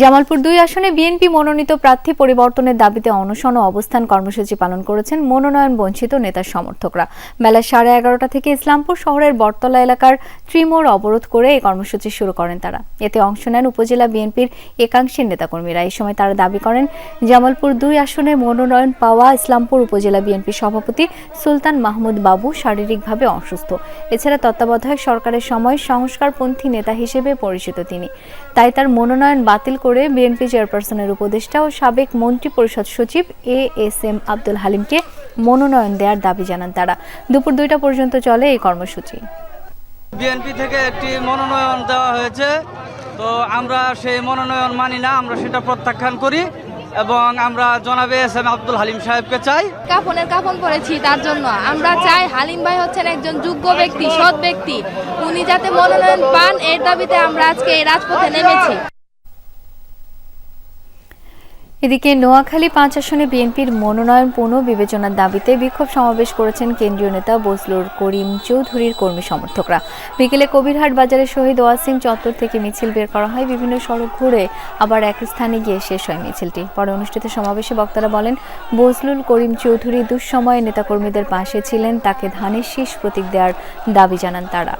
জামালপুর দুই আসনে বিএনপি মনোনীত প্রার্থী পরিবর্তনের দাবিতে অনশন ও অবস্থান কর্মসূচি পালন করেছেন মনোনয়ন বঞ্চিত নেতার সমর্থকরা। বেলা সাড়ে এগারোটা থেকে ইসলামপুর শহরের বটতলা এলাকার ত্রিমোড় অবরোধ করে এই কর্মসূচি শুরু করেন তারা। এতে অংশ নেন উপজেলা বিএনপির একাংশের নেতাকর্মীরা। এই সময় তারা দাবি করেন, জামালপুর দুই আসনে মনোনয়ন পাওয়া ইসলামপুর উপজেলা বিএনপি সভাপতি সুলতান মাহমুদ বাবু শারীরিকভাবে অসুস্থ। এছাড়া তত্ত্বাবধায়ক সরকারের সময় সংস্কারপন্থী নেতা হিসেবে পরিচিত তিনি। তাই তার মনোনয়ন বাতিল করে বিএনপি চেয়ারপারসনের উপদেষ্টা ও সাবেক মন্ত্রী পরিষদ সচিব এ এস এম আব্দুল হালিমকে মনোনয়ন দেওয়ার দাবি জানান তারা। দুপুর দুইটা পর্যন্ত চলে এই কর্মসূচি। বিএনপি থেকে একটি মনোনয়ন দেওয়া হয়েছে। তো আমরা সেই মনোনয়ন মানি না আমরা সেটা প্রত্যাখ্যান করি এবং আমরা জনাবে এস এম আব্দুল হালিম সাহেবকে চাই। কাফনের কাফন পড়েছি তার জন্য। আমরা চাই হালিম ভাই হচ্ছেন একজন যোগ্য ব্যক্তি সৎ ব্যক্তি। উনি যাতে মনোনয়ন পান এর দাবিতে আমরা আজকে এই রাজপথে নেমেছি। এদিকে নোয়াখালী পাঁচ আসনে বিএনপির মনোনয়ন পুনঃ বিবেচনার দাবিতে বিক্ষোভ সমাবেশ করেছেন কেন্দ্রীয় নেতা বজলুর করিম চৌধুরীর কর্মী সমর্থকরা। বিকেলে কবিরহাট বাজারে শহীদ ওয়াসিম চত্বর থেকে মিছিল বের করা হয়। বিভিন্ন সড়ক ঘুরে আবার এক স্থানে গিয়ে শেষ হয় মিছিলটি। পরে অনুষ্ঠিত সমাবেশে বক্তারা বলেন, বজলুল করিম চৌধুরী দুঃসময়ে নেতাকর্মীদের পাশে ছিলেন। তাকে ধানের শীষ প্রতীক দেওয়ার দাবি জানান তারা।